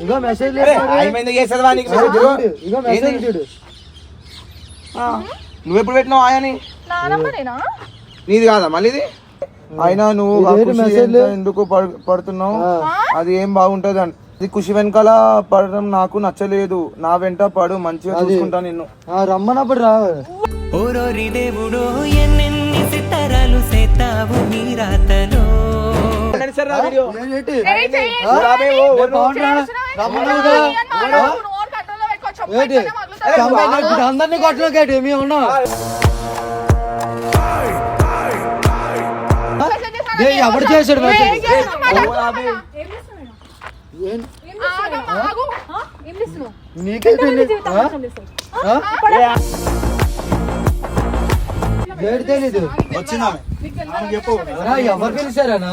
ఇగో message నువ్వు ఎప్పుడు పెట్టినావు ఆయని నీది కాదా మళ్ళీ ఇది? అయినా నువ్వు ఎందుకు పడు- పడుతున్నావు. అది ఏం బాగుంటది అని. ఇది ఖుషి వెనకాల పడడం నాకు నచ్చలేదు. నా వెంట పడు మంచిగా. చూసుకుంటా నిన్ను. ఆ, రమ్మన్నప్పుడు రా. ఓరోరి దేవుడో ఎన్నెన్ని సితారాలు సేతావు నీ రాతలో. అందరినీ కొట్టలేకేటి మేము ఉన్నాం ఏ, ఎవడు చేశాడు నీకేంటి? ఆ? ఏడు తెలీదు రా, ఎవరు పిలిచారనా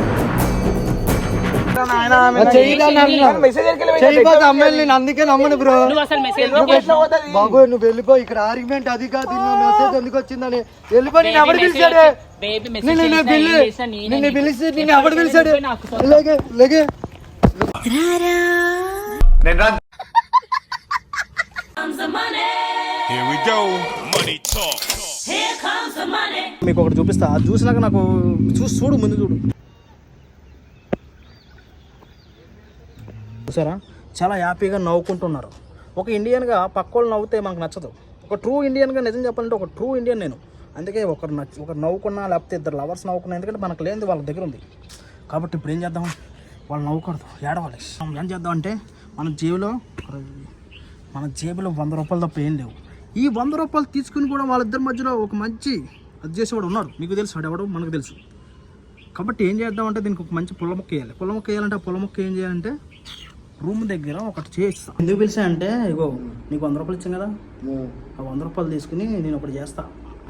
అందుకే నమ్మను బ్రో? బాబు నువ్వు వెళ్ళిపో. ఇక్కడ ఆర్గ్యుమెంట్ అది కాదు మెసేజ్ ఎందుకు వచ్చిందని వెళ్ళిపో నేను పిలిచాడు? నిన్ను. పిలిచి నిన్ను ఎవడు పిలిచాడు. లేగే లేగే. మీకు ఒకటి చూపిస్తా. అది చూసినాక నాకు చూసి చూడు ముందు చూడు. చూసారా? చాలా హ్యాపీగా నవ్వుకుంటున్నారు. ఒక ఇండియన్గా పక్కోళ్ళు నవ్వుతే మనకు నచ్చదు. ఒక ట్రూ ఇండియన్గా నిజం చెప్పాలంటే ఒక ట్రూ ఇండియన్ నేను. అందుకే ఒకరు నచ్చి ఒకరు నవ్వుకున్నా లేకపోతే ఇద్దరు లవర్స్ నవ్వుకున్నా ఎందుకంటే మనకు లేనిది వాళ్ళ దగ్గర ఉంది. కాబట్టి ఇప్పుడు ఏం చేద్దాం? వాళ్ళు నవ్వుకూడదు. ఏడవాలి. మనం ఏం చేద్దాం అంటే మన జేబులో మన జేబులో వంద రూపాయలు తప్ప ఏం లేవు. ఈ వంద రూపాయలు తీసుకుని కూడా వాళ్ళిద్దరి మధ్యలో ఒక మంచి అది చేసేవాడు ఉన్నారు. మీకు తెలుసు. వాడు మనకు తెలుసు. కాబట్టి ఏం చేద్దామంటే దీనికి ఒక మంచి పుల్ల మొక్క వేయాలి. పుల్ల మొక్క వేయాలంటే ఆ పుల్ల మొక్క ఏం చేయాలంటే రూమ్ దగ్గర ఒకటి చేస్తా ఎందుకు పిలిచా అంటే ఇగో నీకు వంద రూపాయలు ఇచ్చాను కదా? ఆ. వంద రూపాయలు తీసుకుని నేను ఒకటి చేస్తా.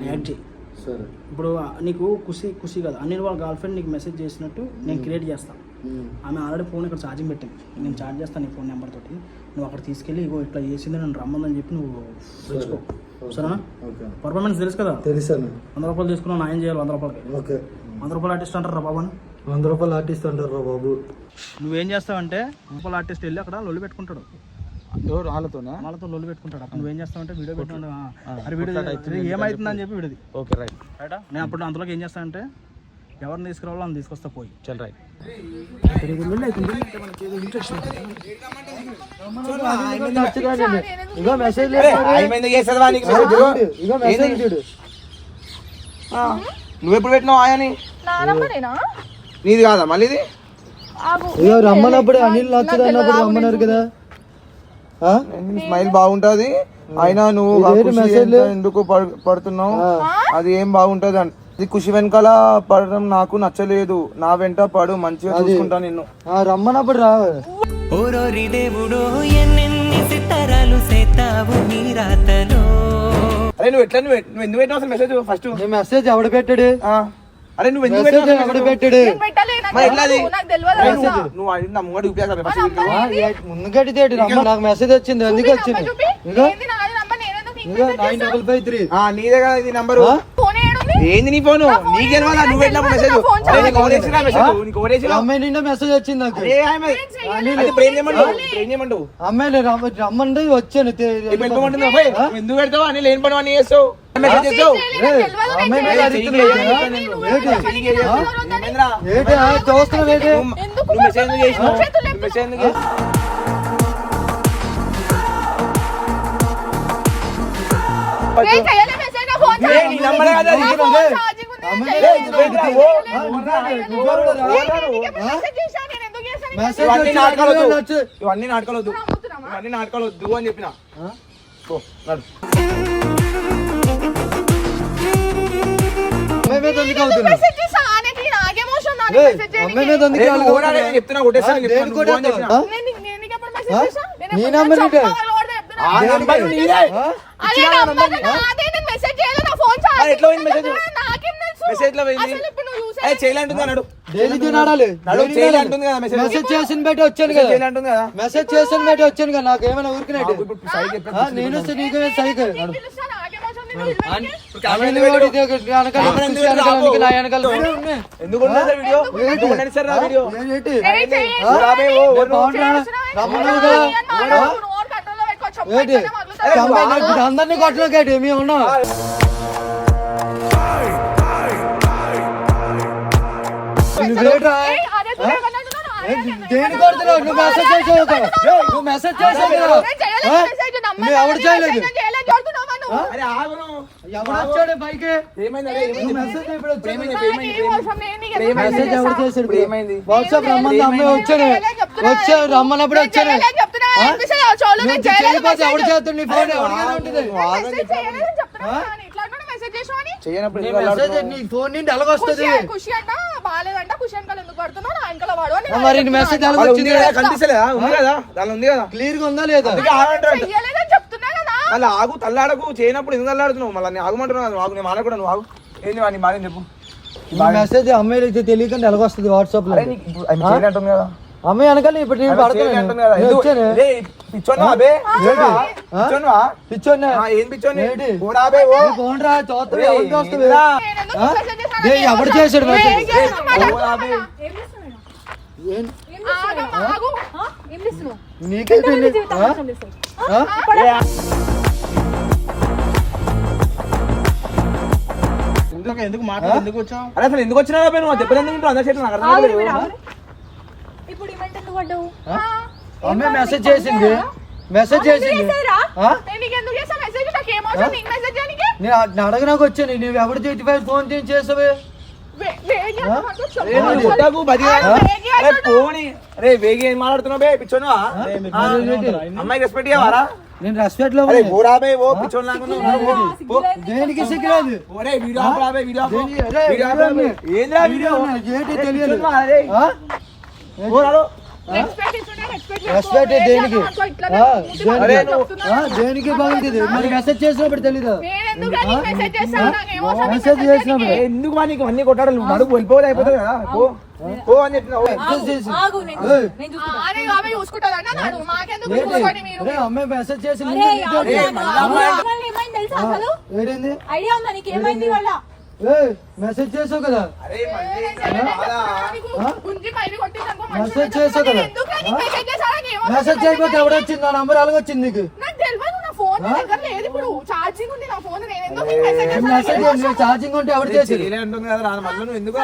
యాడ్ చేయి సరే. ఇప్పుడు నీకు ఖుషి ఖుషి కదా. అనిల్ వాళ్ళ గర్ల్ ఫ్రెండ్ నీకు మెసేజ్ చేసినట్టు నేను క్రియేట్ చేస్తాను ఆమె ఆల్రెడీ ఫోన్ ఇక్కడ ఛార్జింగ్ పెట్టింది. నేను ఛార్జ్ చేస్తాను నీ ఫోన్ నెంబర్ తోటి. నువ్వు అక్కడ తీసుకెళ్ళి ఇగో ఇట్లా చేసింది నన్ను రమ్మందని చెప్పి నువ్వు తెలుసుకో సరేనా? ఓకే. పర్ఫార్మెన్స్ తెలుసు కదా? తెలుసాను వంద రూపాయలు తీసుకున్నావు నా ఏం చేయాలి? వంద రూపాయలకి. ఓకే. వంద రూపాయలు ఆర్టిస్ట్ అంటారా బాబు అని వంద రూపాయలు ఆర్టిస్ట్ అంటారు రా బాబు. నువ్వేం చేస్తావంటే రూపాయల ఆర్టిస్ట్ వెళ్ళి అక్కడ లొల్లి పెట్టుకుంటాడు. వాళ్ళతోనా? వాళ్ళతో లొల్లి పెట్టుకుంటాడు. అక్కడ నువ్వేం చేస్తావంటే వీడియో పెట్టుకుంటా అరే వీడియో ఏమైతుందని చెప్పి వీడిది. Okay right. రైటా? నేను అప్పుడు అందులోకి ఏం చేస్తానంటే ఎవరిని తీసుకురావాలో అని తీసుకొస్తా పోయి. చల్ రైట్. ఇగో మెసేజ్ ఆమె ఎందుకు చేస్తుందా నీకు మెసేజ్ ఇగో మెసేజ్ ఏంది? చూడు. ఆ, నువ్వు ఎప్పుడు పెట్టినావు ఆయని నా నంబరేనా? నీది కాదా మళ్ళీ ఇది? రమ్మన్నప్పుడు అనిల్ నచ్చదు అన్నప్పుడు రమ్మన్నారు కదా? స్మైల్ బాగుంటది. అయినా నువ్వు ఎందుకు పడు- పడుతున్నావు. అది ఏం బాగుంటది అని ఇది ఖుషి వెనకాల పడడం నాకు నచ్చలేదు. నా వెంట పడు మంచిగా. చూసుకుంటా నిన్ను. ఆ, రమ్మన్నప్పుడు రా. ఓరోరి దేవుడో ఎన్నెన్ని సితారాలు సేతావు నీ రాతలో. అరే నువ్వు ఎట్లా నువ్వు ఎందుకు పెట్టినావు మెసేజ్ ఫస్ట్ నీ మెసేజ్ ఎవడు పెట్టాడు? అరే నువ్వు ఎందుకు ఎవడు పెట్టాడు. నేను పెట్టలే, నాకు మరి ఎట్లా అది? తెలియదు, నాకు తెలియదు అరే అసలు. నువ్వు- నువ్వు అది నా ముంగడు చూపించాలి ఫస్ట్ ఆ, ఏ- ముందు కట్టితేటి రమ్మ నాకు మెసేజ్ వచ్చింది ఎందుకు చూపి, వచ్చింది? నంబర్ చూపి. ఇగో ఏంది నాది నంబర్, నేనెందుకు నీకు ఇగో మెసేజ్ నైన్ చేస్తా? Double five three. ఆ నీదే కదా ఇది నంబరు. ఆ? ఫోన్ ఏడుంది? ఏంది నీ ఫోను? నా ఫోన్ నీకు తెలియదా నువ్వు పెట్టినప్పుడు మెసేజ్. నా ఫోన్ అరే నీకు ఓడేసినా మెసేజ్ నీకు ఓడేసినా అమ్మాయి నిండా మెసేజ్ వచ్చింది నాకు. అరే ఆమె. అది బ్రెయిన్ చేయమంటావు? బ్రెయిన్ చేయమంటావు? అమ్మాయి రమ్మ- రమ్మంటే వచ్చాను తే- ఇప్పుడు వెళ్ళిపోమంటుంది అబ్బాయి నువ్వు ఎందుకు పెడతావు? అని లేని పని అన్ని చేస్తావు. ఇవన్నీ నాటకాలు వద్దు. ఇవన్నీ నాటకాలు వద్దు. అని చెప్పిన. నడు. చెప్తున్నా మెసేజ్ నీ నంబర్. ఆ నంబర్ నీదే ఎట్లా పోయింది లో పోయింది. అదే చేయలేంటుంది అన్నాడు డైలీ తినాడాలి కదా చేసిన బట్టి వచ్చాను కదా. చేయలే అంటుంది కదా. మెసేజ్ చేసిన బట్టి వచ్చాను కదా. నాకు ఏమైనా ఊరికినట్టు నేను వస్తే నీకే సైకిల్ అందరినీ కొట్టలేకేటి మేము ఉన్నాం నువ్వేట్రా? ఏయ్, అదే తిరగనట్టున్నాను, అదే ఏ, నేను దేని కొడుతున్నావు నువ్వు మెసేజ్ చేసావు కదా నువ్వు మెసేజ్ చేసావు కదా నేను చేయలేదు, ఆ? మెసేజ్ నమ్మను, నువ్వు ఎవడు నేను చేయలేదు మెసేజ్ చేయలేదు, చెబుతున్నావా నువ్వు? అరే ఆగును. వచ్చాడు మెసేజ్ ఎవరు? చేశాడు? ఏమైంది? వాట్సాప్ రమ్మని అమ్మాయి వచ్చాడు. వచ్చాడు రమ్మన్నప్పుడు నేను వచ్చాడు ఫోన్ ఫోన్ నుండి ఖుషి అంట బాగాలేదంట. ఖుషి అంకల్ ఎందుకు పడుతున్నావు? నా అంకల్ వాడు మరి మెసేజ్ ఉంది కదా దాని ఉంది కదా? క్లియర్గా ఉందా లేదా అందుకే ఆగంటారు చెయ్యలేదని చెప్తున్నా కదా మళ్ళీ ఆగు తల్లాడకు చేయనప్పుడు ఎందుకు అల్లాడుతున్నావు మళ్ళీ నేను ఆగమంటున్నావు ఆగు నేను మానకుండా నువ్వు ఆగు. ఏంది వాడిని మాని చెప్పు. మెసేజ్ అమ్మాయిలు అయితే తెలియకుండా ఎలాగొస్తుంది వాట్సాప్లో. చేయనంటుంది కదా. అమ్మాయి అనకాలి ఇప్పుడు నేను పడుతున్నాను ఎవడు చేశాడు ఎందుకు ఎందుకు మాట్లాడి ఎందుకు వచ్చావు? అరే అసలు ఎందుకు వచ్చినా నువ్వు ఎందుకు అందరి చేతులు నాకు అర్థం కాలేదు. ఇప్పుడు ఈమెంట్ ఎందుకు పడ్డావు? అమ్మాయి మెసేజ్ చేసింది. మెసేజ్ చేసింది? నేను నీకు ఎందుకు చేసా మెసేజ్ నాకు ఏమవసరం నీకు మెసేజ్ చేయడానికి? నేను నేను అడగనాకు వచ్చాను నువ్వు ఎవరు చేతి ఫోన్ చేసి చేసావే? వే- వేగి ఏం మాట్లాడుతున్నావు? బే పిచ్చోనా అమ్మాయి రెస్పెక్ట్ ఇవ్వరా నేను రెస్పెక్ట్లో అరే ఉన్నా. పోరా బే ఓ పిచ్చోన్ లాగా పో. దేనికి సిగ్గులేదు ఒరే వీడియో ఆపురా బే వీడియో ఆపు. దేనికి- అరే, వీడియో ఆపురా. బే. వీడియో ఏందిరా వీడియో ఏంటి తెలియదు. రా. రెస్పెక్ట్ దేనికి? దేనికి? బాగుంటుంది మరి మెసేజ్ చేసినప్పుడు తెలీదు? నేను ఎందుకు నీకు మెసేజ్ చేసినప్పుడు ఎందుకు మా నీకు అన్ని కొట్టాడు నువ్వు నడుపు వెళ్ళిపోతే అయిపోతుంది కదా? పో. పో అని చెప్పిన అమ్మాయి మెసేజ్ చేసి? ఏమైంది మెసేజ్ చేసావు కదా? మెసేజ్. చేసావు కదా? మెసేజ్ చేయకపోతే ఎవడొచ్చింది? నా నంబర్ అలాగొచ్చింది నీకు? మెసేజ్ చేసి ఛార్జింగ్ ఉంటే ఎవడు చేసేది? చేయలే అంటుంది కదా రా మళ్ళీ నువ్వు ఎందుకు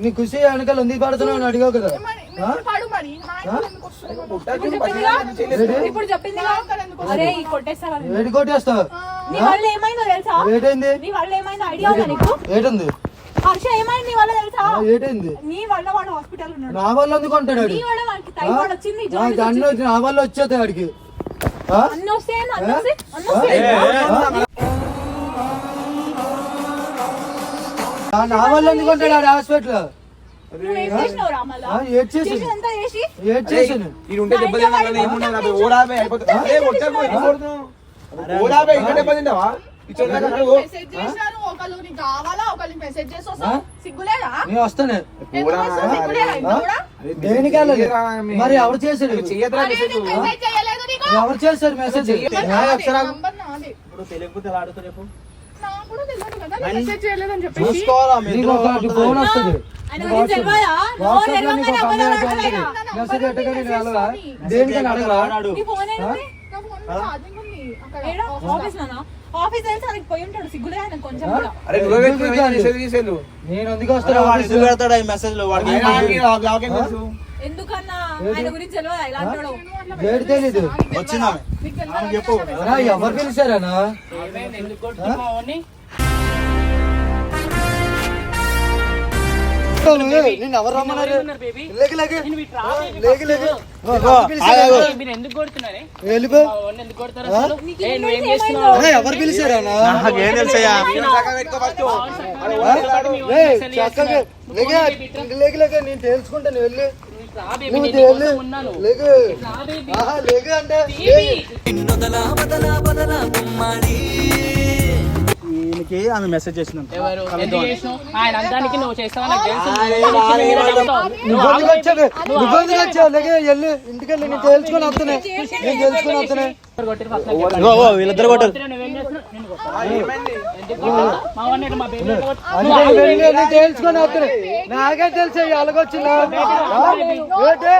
నీ ఖుషి వెనకాల ఉంది పడుతున్నావు అడిగావు కదా. ఏడు కొట్టేస్తావు నీ వల్ల ఏమైందో తెలుసా? ఏటైంది? నీ వల్ల ఏమైందో ఐడియా ఉందా నీకు? ఏటుంది? హర్ష ఏమైంది నీ వల్ల తెలుసా? ఆ, ఏటైంది? నీ వల్ల వాడు హాస్పిటల్ ఉన్నాడు. నా వల్ల ఎందుకు అంటాడు? నీ వల్ల వాడికి వచ్చింది నా వల్ల వచ్చేది వాడికి. నా వల్ల ఎందుకు హాస్పిటల్ చేశారు వస్తానే. మరి ఎవరు చేశాడు నీకు? ఎవరు చేశారు మెసేజ్. ఇప్పుడు ఆడుతూ రేపు ఫోన్ వస్తుంది. మెసేజ్ దేనికని అడగరా? నేను ఎందుకు వస్తాను మెసేజ్లో? ఎందుకన్నా? ఆయన గురించి తెలియదా అంటాడు వేడి? తెలీదు ఎవరు పిలిచారనా ఎందుకు కొడతారు అసలు? ఏ నువ్వేం చేస్తున్నావు? అన్నా, ఎవరు చక్కగా లేక లేక లేక నేను తెలుసుకుంటాను వెళ్ళి. లేక. లేక అంటే ఈయనకి ఆమె మెసేజ్ చేసిందంట. ఎవరు? ఎందుకు చేసినావు? ఆయన అందానికి నువ్వు చేస్తావని నాకు తెలుసు. ఆయన నువ్వు బాగా చేసిన ఏదో వీడియో నువ్వు నువ్వు ఆగు ఎందుకు వచ్చావు? నువ్వు నువ్వు ఆగు ఎందుకు వచ్చావు? లేకే వెళ్ళి. ఇంటికెళ్ళి నేను తేల్చుకొని వస్తున్నాయి నేను తెలుసుకొని వస్తున్నాయి ఎవరు కొట్టిరు first నాకు చెప్పు. ఇగో, ఇగో, వీళ్ళిద్దరు కొట్టారు. కొట్టిరు, నువ్వేం చేస్తున్నావు? నిన్ను కొట్టాలా? ఎందుకు? కొట్టాలా? మా వాడిని ఇటు మా baby ని కొట్టు. నువ్వు అందుకని ఆగు వెళ్ళి baby. నేను తేల్చుకొని వస్తున్నాయి నాకే తెలిసే అలాగొచ్చిందా? ఏంటి?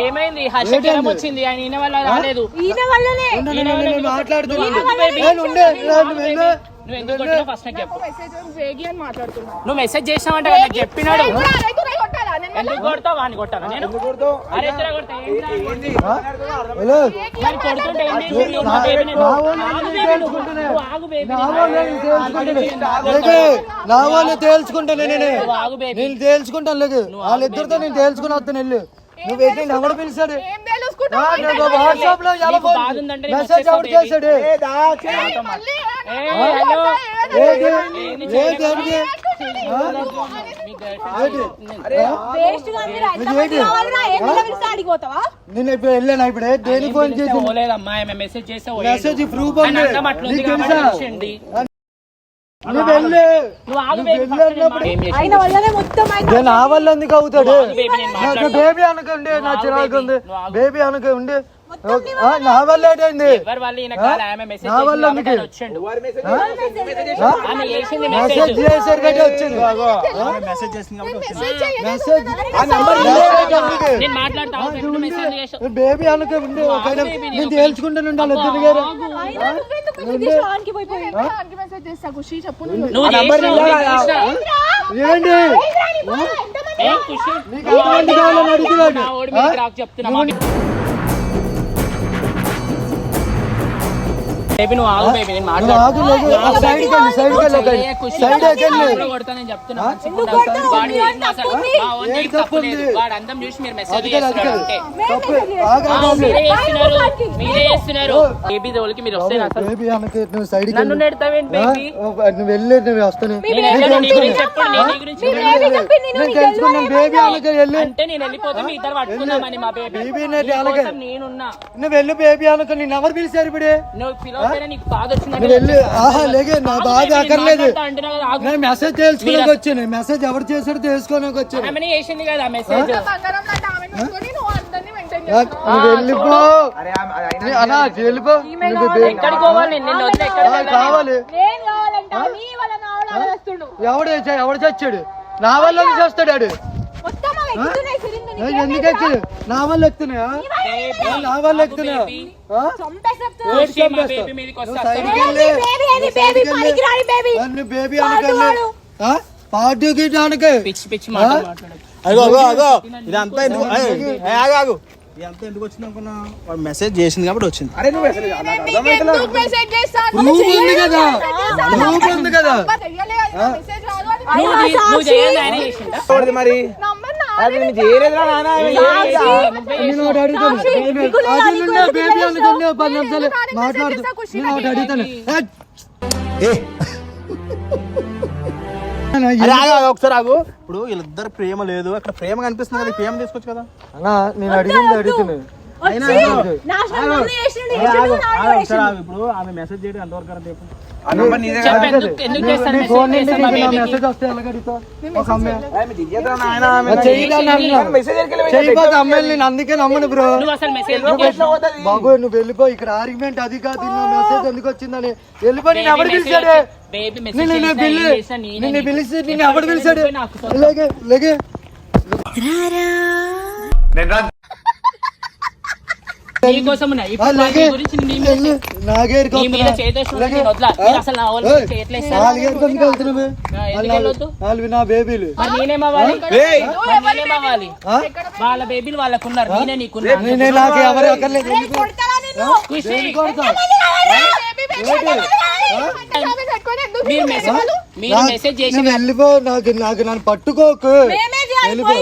ఏమైంది? వచ్చింది. ఆయన ఈయన వల్ల రాలేదు. మాట్లాడుతున్నాను నువ్వు మెసేజ్ నాకు చెప్పినాడు. ఎందుకు కొడతావు వాడిని కొట్టాను నేను? అరే ఎత్తురా కొడతా ఏంటి? ఆ? వెళ్ళు. మరి కొడుతుంటే ఏంటి? నువ్వు మా baby ని- వాళ్ళు ఆగు నువ్వు. ఆగు. నా తేల్చుకుంటాను నేనే తేల్చుకుంటాను లేకు. వాళ్ళిద్దరితో నేను తేల్చుకుని వస్తాను వెళ్ళు. నువ్వు ఏంటి ఎవడు పిలిచాడు? వాట్సాప్లో ఎలా మెసేజ్ ఎవడు. చేశాడు? నేను ఇప్పుడు వెళ్ళాను ఇప్పుడు? దేని ఫోన్ చేసి మెసేజ్ ప్రూఫ్ నా వల్ల ఎందుకు అవుతాడు. బేబీ అనుకోండి నా చిరాకు ఉంది. బేబీ అనుకో ఉండి ఆ, నా వల్ల మెసేజ్ నా వల్ల చేశారు వచ్చింది. మెసేజ్ బేబీ అనుకో నేను తేల్చుకుంటాను ఉండాలి ఇద్దరు గారు చేసావు? వానికి బేబీ నువ్వు ఆగు బేబీ నేను ఆగు, లేదు. ఆ? చెప్తున్నా. వాడు అందం చూసి మీరు మెసేజ్ చేస్తున్నారు. మీరే చేస్తున్నారు. మీరే చేస్తున్నారు. బేబీ దోలికి మీరు వస్తే బేబీ నువ్వు నన్ను వెళ్ళి. నెడతావేంటి ఆ? బేబీ నువ్వు వెళ్ళి నువ్వు వస్తాను. నేను చెప్పను. బేబీ నేను వెళ్ళి అంటే నేను వెళ్ళిపోతే మీ ఇద్దరు పట్టుకుందామని మా బేబీ నువ్వు వెళ్ళి అనుకో నేను ఎవరు పిలిచారు ఇప్పుడే? నువ్వు వెళ్ళి ఆహా నా బాధ అక్కర్లేదు. నేను మెసేజ్ తెలుసుకోడానికి వచ్చాను మెసేజ్ ఎవరు చేశాడో తెలుసుకోడానికి వచ్చాను చేసింది కదా మెసేజ్ వెళ్ళిపో. వెళ్ళిపో? కావాలి. ఎవడు ఎవడు చచ్చాడు నా వల్ల చేస్తాడు ఆడు. ఎందుకు ఎక్కి నా వల్ల ఎక్కుతున్నాయా ఏ, నా వల్ల ఎక్కుతున్నాయా బేబీ. మీదకి నువ్వు వస్తా సైడ్కి బేబీ వెళ్ళి బేబీ అని బేబీ పనికిరాని బేబీ. నన్ను బేబీ అనకెళ్ళి పార్టీకి దానికి పిచ్చి పిచ్చి మాటలు మాట్లాడకు. అగో అగో అగో ఇదంతా ఎందుకు ఏయ్, ఏయ్, ఆగు ఆగు. ఇదంతా ఎందుకు వచ్చింది అనుకున్నా? వాడు మెసేజ్ చేసింది కాబట్టి వచ్చింది. అరే నువ్వు ప్రూఫ్ ఉంది కదా. ప్రూఫ్ ఉంది కదా. మరి? అది నేను చేయలేదురా నాన్న నేను ఒకటి అడుగుతాను. బేబీ- అది నిన్నే బేబీ అనుకుని పది నిమిషాలు మాట్లాడుతూ నేను ఒకటి అడుగుతాను. ఏ, అరే ఆగు ఆగు, ఒకసారి ఆగు. ఇప్పుడు వీళ్ళిద్దరు ప్రేమ లేదు. అక్కడ ప్రేమ కనిపిస్తుంది కదా ప్రేమ తీసుకోవచ్చు కదా. అన్నా నేను అడిగింది అడుగుతున్నాను. ఇప్పుడు ఆమె మెసేజ్ చేయడం ఎంతవరకు చెప్పు. ఆ నంబర్ నీదే చెప్పు, కదా ఎందుకు ఎందుకు చేస్తాను నీ మెసేజ్ ఫోన్ నుండి చేస్తాను మా నీకు నా బేబీకి? మెసేజ్ వస్తే ఎలా కడుగుతా ఒక అమ్మాయి ఆమె దిగేద్రా నాయన ఆమె అది చెయ్యదని అన్నా. మెసేజ్ ఎక్కడికి చేయకపోతే అమ్మాయిలు నేను అందుకే నమ్మను బ్రో. నువ్వు అసలు మెసేజ్ వెళ్ళి ఎట్లా పోతుంది బాబు నువ్వు వెళ్ళిపో. ఇక్కడ ఆర్గ్యుమెంట్ అది కాదు. మెసేజ్ ఎందుకు వచ్చిందని. వెళ్ళిపో నేను ఎవడు పిలిచాడే? బేబీ నిన్ను. పిలిచి నిన్ను ఎవడు పిలిచాడు. లేగే లేగే. నేను వదలా. ఆ? నేను అసలు నా వాళ్ళ ఏయ్, చేయట్లేదు నాలుగేరికి ఎందుకు వెళ్తున్నావు? ఆ, ఎందుకు వాళ్ళు- వెళ్ళొద్దు? వాళ్ళు నా బేబీలు. మరి నేనేమవ్వాలి ఏయ్. మరి నేనేమవ్వాలి ఆ? వాళ్ళ బేబీలు వాళ్ళకు ఉన్నారు నేనే? మీరు మెసేజ్ చేసి వెళ్ళిపో నాకు నాకు నన్ను పట్టుకోకు. వెళ్ళిపో.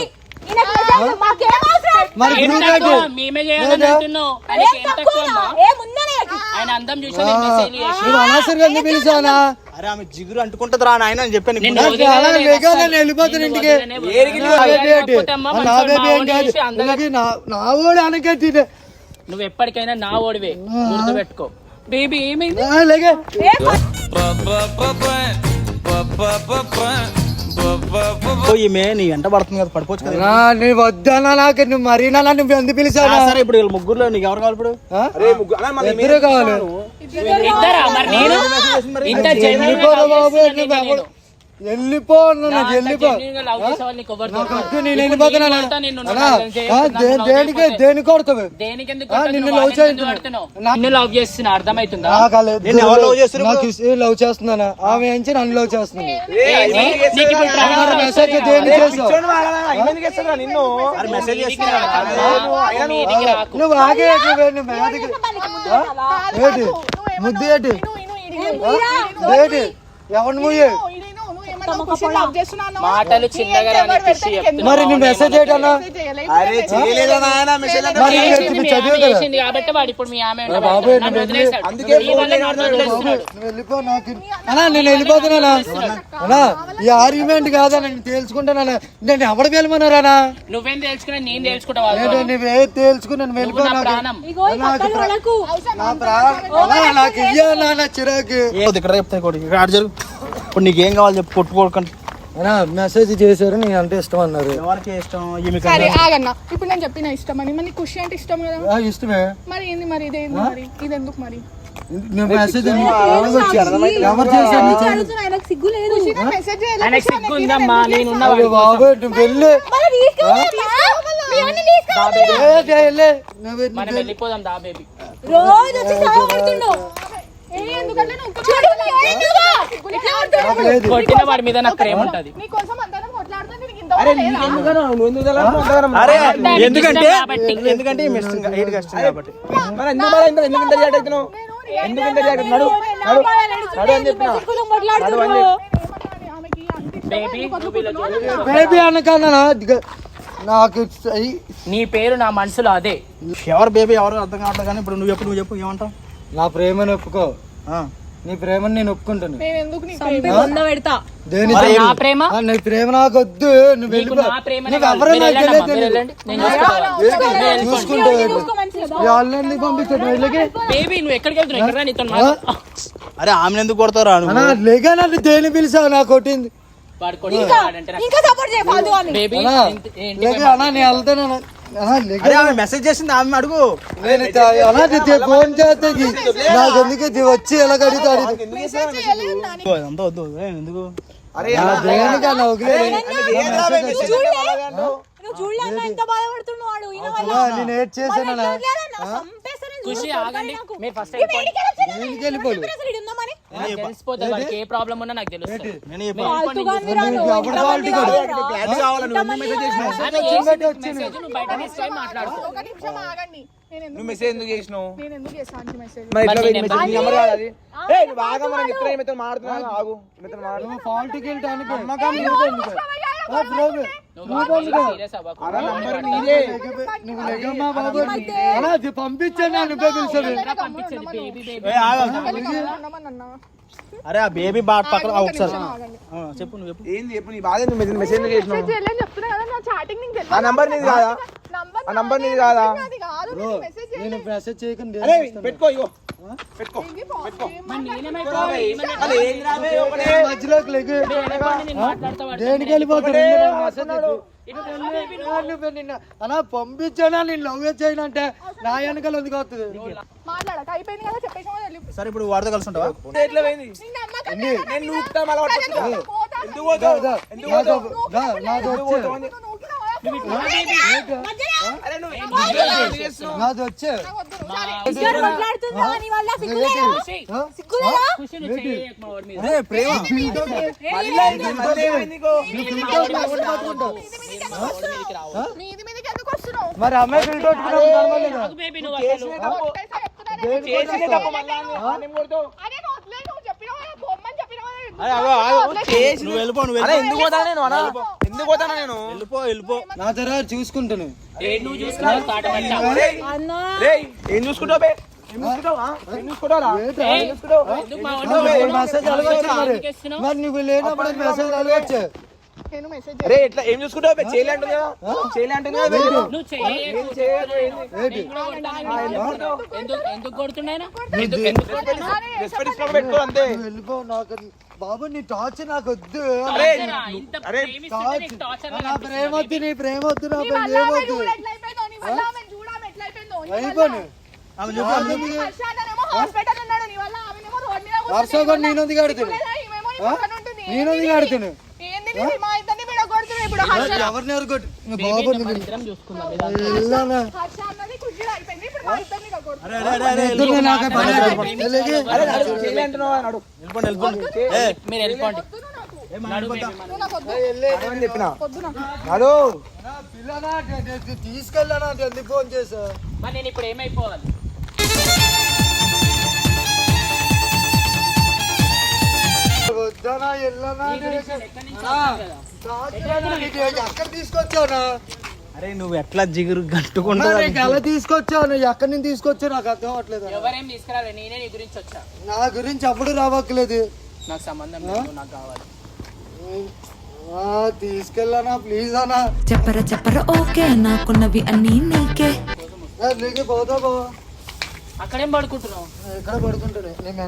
మరి? మేమే చేయాలని? అంటున్నావు? ఆయన అందం చూసి నేను మెసేజ్ చేసి నువ్వు అనవసరంగా ఎందుకు పిలిచానా అరే ఆమె జిగురు అంటుకుంటది రా నాయన అని చెప్పాను వెళ్ళిపోతాను ఇంటికి. నా బేబీ ఏం కాదు. నువ్వు ఎప్పటికైనా నా ఓడివే. గుర్తుపెట్టుకో. బేబీ ఏమైంది? ఈమె నీ వెంట పడుతుంది కదా పడిపోవచ్చు కదా. నా నీ వద్దనా నాకు నువ్వు మరీ నా నువ్వు ఎందుకు పిలిచావు సరే ఇప్పుడు వీళ్ళ ముగ్గురులో నీకు ఎవరు కావాలి ఇప్పుడు? ఇద్దరు కావాలి. వెళ్ళిపో అన్నా, నా నాకు అంత వెళ్ళిపో. genuine గా love చేసే వాళ్ళు నీకు ఎవరు నాకు దొరకరు. వద్దు నేను ఇప్పుడు వెళ్ళిపోతున్నా నేను అన్నా. కొడతా, నిన్ను అన్నా, నన్ను చేయి, ఆ, నన్ను దే- love దేనికి చేయకపోతే- దేనికి కొడతావు దేనికి ఎందుకు ఆ, కొడతావు? నిన్ను నువ్వు లవ్ చేస్తున్నావు. లవ్ చేస్తున్నా అర్థమవుతుందా? నాకు లవ్ చేస్తున్నానా ఆమె ఏంచి నన్ను లవ్ మెసేజ్ చేసావు నువ్వు ఆగే ముద్దు ఏంటి? ఏంటి ఎవరిని ముయ్యి మాటలు చిన్నగా. మరి నీ మెసేజ్ అరే కాబట్టి వాడు ఇప్పుడు మీ ఆమె. అందుకే అన్నా నేను వెళ్ళిపోతున్నానా అన్నా ఈ ఆర్గ్యుమెంట్ కాదా నేను తేల్చుకుంటానా నేను ఎవడు వెళ్ళమన్నారా నువ్వేం తెలుసుకున్నా నేను తెలుసుకుంటా నువ్వే తేల్చుకున్నాను నువ్వు వెళ్ళిపో నా నాకు. ప్రాణం. నాకు ప్రా- నా ప్రాణం అన్నా, నాకు ఇయ్యాలా నా చిరాకు. ఇక్కడ చెప్తాయి కొడుకు ఇక్కడ జరుగు. ఇప్పుడు నీకేం కావాలి చెప్పు కొట్టుకోకండి మెసేజ్ చేశారు నీ అంటే ఇష్టం అన్నారు. ఎవరికి ఇష్టం? సరే ఆగన్నా. ఇప్పుడు నేను చెప్పిన ఇష్టం అని. మరి ఖుషి అంటే ఇష్టం కదా? ఆ, ఇష్టమే. మరి ఏంది మరి? ఇదేంది మరి? ఇది ఎందుకు మరి? నేను మెసేజ్ ఎవరు చేశారు నీ చెయ్యి? ఆయనకు సిగ్గు లేదు. మెసేజ్ ఆయనకు సిగ్గు ఉందమ్మా నేనున్న అరే బాబు నువ్వు వెళ్ళి. ఏ, ఏ, వెళ్ళే. నువ్వు వెళ్ళి. మనం వెళ్ళిపోదాం దా బేబీ. రోజు వచ్చి నాకు. కొట్టిన వాడి మీద నాకు ప్రేమ ఉంటది. ఎందుకంటే. ఎందుకంటే ఈమె ఇష్టం కా- ఈడికి ఇష్టం కాబట్టి. మరి ఎందుకు మరి ఎందుకు ఇంత రియాక్ట్ అవుతున్నావు ఎందుకు ఇంత రియాక్ట్ నడు నడు నడు అని చెప్పిన? నడు అని చెప్పి. ఆమెకి అంత బేబీ నువ్వు ఇలా చూడు. బేబీ అనకన్నా దిగ- నాకు నీ పేరు నా మనసులో అదే. ఎవరు బేబీ ఎవరు అర్థం కావట్లేదు కానీ ఇప్పుడు నువ్వు చెప్పు నువ్వు చెప్పు ఏమంటావు? నా ప్రేమను ఒప్పుకో ఆ. నీ ప్రేమను నేను ఒప్పుకుంటాను. నా ప్రేమ? ఆ, నీ ప్రేమ నాకు వద్దు నువ్వు నా ఎవరో? చూసుకుంటా. పంపించాడు అరే ఆమెను ఎందుకు కొడతారా లేగా నన్ను దేని పిలిచావు? నాకు కొట్టింది. లేక అన్నా నేను వెళ్తాను మెసేజ్ చేసింది ఆమె అడుగు. నేను ఫోన్ చేస్తే నాకు ఎందుకు ఇది వచ్చి ఎలా కడుగుతాడు? అంతా వద్దు ఎందుకు? అరే నేను ఏడ్ చంపేస్తానని ఖుషి ఆగండి. మీరు ఫస్ట్ దేనికి తెలిసిపోతుంది వాడికి ఏ ప్రాబ్లం ఉన్నా నాకు తెలుస్తుంది. నువ్వు. బయట మాట్లాడుకో. నువ్వు మెసేజ్ ఎందుకు చేసినావు? నేను ఎందుకు చేస్తాను మెసేజ్ మరి ఇట్లా మరి మెసేజ్ నీ నెంబర్ కాదు అది ఏ నువ్వు బాగా మనం ఏమైతే మాడుతున్నాను ఆగు. మాడు ఫాల్ట్కి నమ్మకం ఎందుకు? నంబర్ నీదే. నువ్వు బాబు అది పంపించాను ఆగు. అరే ఆ బేబీ బాట్ పక్కన ఒకసారి. చెప్పు నువ్వు చెప్పు. ఏంది చెప్పు నీ బాధ నువ్వు మెసేజ్ చేసినావు? ఆ నంబర్ నీది కాదా? ఆ నంబర్ నీది కాదు నేను మెసేజ్ చేయకుండా అరే పెట్టుకో ఇగో మధ్యలోకి దేనికి వెళ్ళిపోతాడు అన్నా పంపించానా నేను లవ్ చేయనంటే నా వెనకాల ఎందుకు వస్తుంది సరే ఇప్పుడు వాడితో కలిసి ఉంటావా. ఎందుకు దా, పోతావు దా, ఎందుకు నాతో పోతావు దా, నాతో వచ్చే ప్రేమ మరి అమ్మాయి ఫిల్టర్ కొట్టుకున్నావు కనబడలేదా? నా తర్వాత చూసుకుంటాను. ఏ చూసుకుంటావు మరి. నువ్వు లేనప్పుడు మెసేజ్ అడగచ్చు. అరే ఎట్లా ఏం చూసుకుంటావు బే? చేయలే అంటుంది కదా. ఎందుకు పెట్టుకో అంతే. నాకు బాబు నీ టార్చర్ నాకు వద్దు అరే నా ప్రేమ వద్దు నీ ప్రేమ వద్దు నా ప్రేమ. అయిపోను ఆమె వల్ల నేను ఎందుకు ఆడుతున్నా? సిగ్గులేదా? ఈమెమో నీ ఆ? పక్కన ఉంటుంది. నేను ఏంది ఎందుకు ఇది? ఆడుతున్నా? ఏంది ఇది? మా మీరు వెళ్ళిపోండి తీసుకెళ్ళానా ఎందుకు ఫోన్ చేసా మరి నేను ఇప్పుడు ఏమైపోవాలి వద్దానా వెళ్ళనా ఎక్కడి అరే నువ్వు ఎట్లా జిగురు కట్టుకుంటావు నీకు ఎలా తీసుకొచ్చావు? ఎక్కడి నుంచి తీసుకొచ్చావు? నాకు అర్థం అవ్వట్లేదు. ఎవరేం తీసుకురాలే నేనే నీ గురించి వచ్చా. నా గురించి అప్పుడు రావట్లేదు నాకు సంబంధం లేదు నాకు కావాలి. ఆ, తీసుకెళ్ళానా ప్లీజ్ అన్నా. చెప్పర చెప్పర ఓకే నాకున్నవి అన్నీ నీకే. నీకు పోతా బావా అక్కడేం పడుకుంటున్నావు? ఎక్కడ పడుకుంటాడు నేను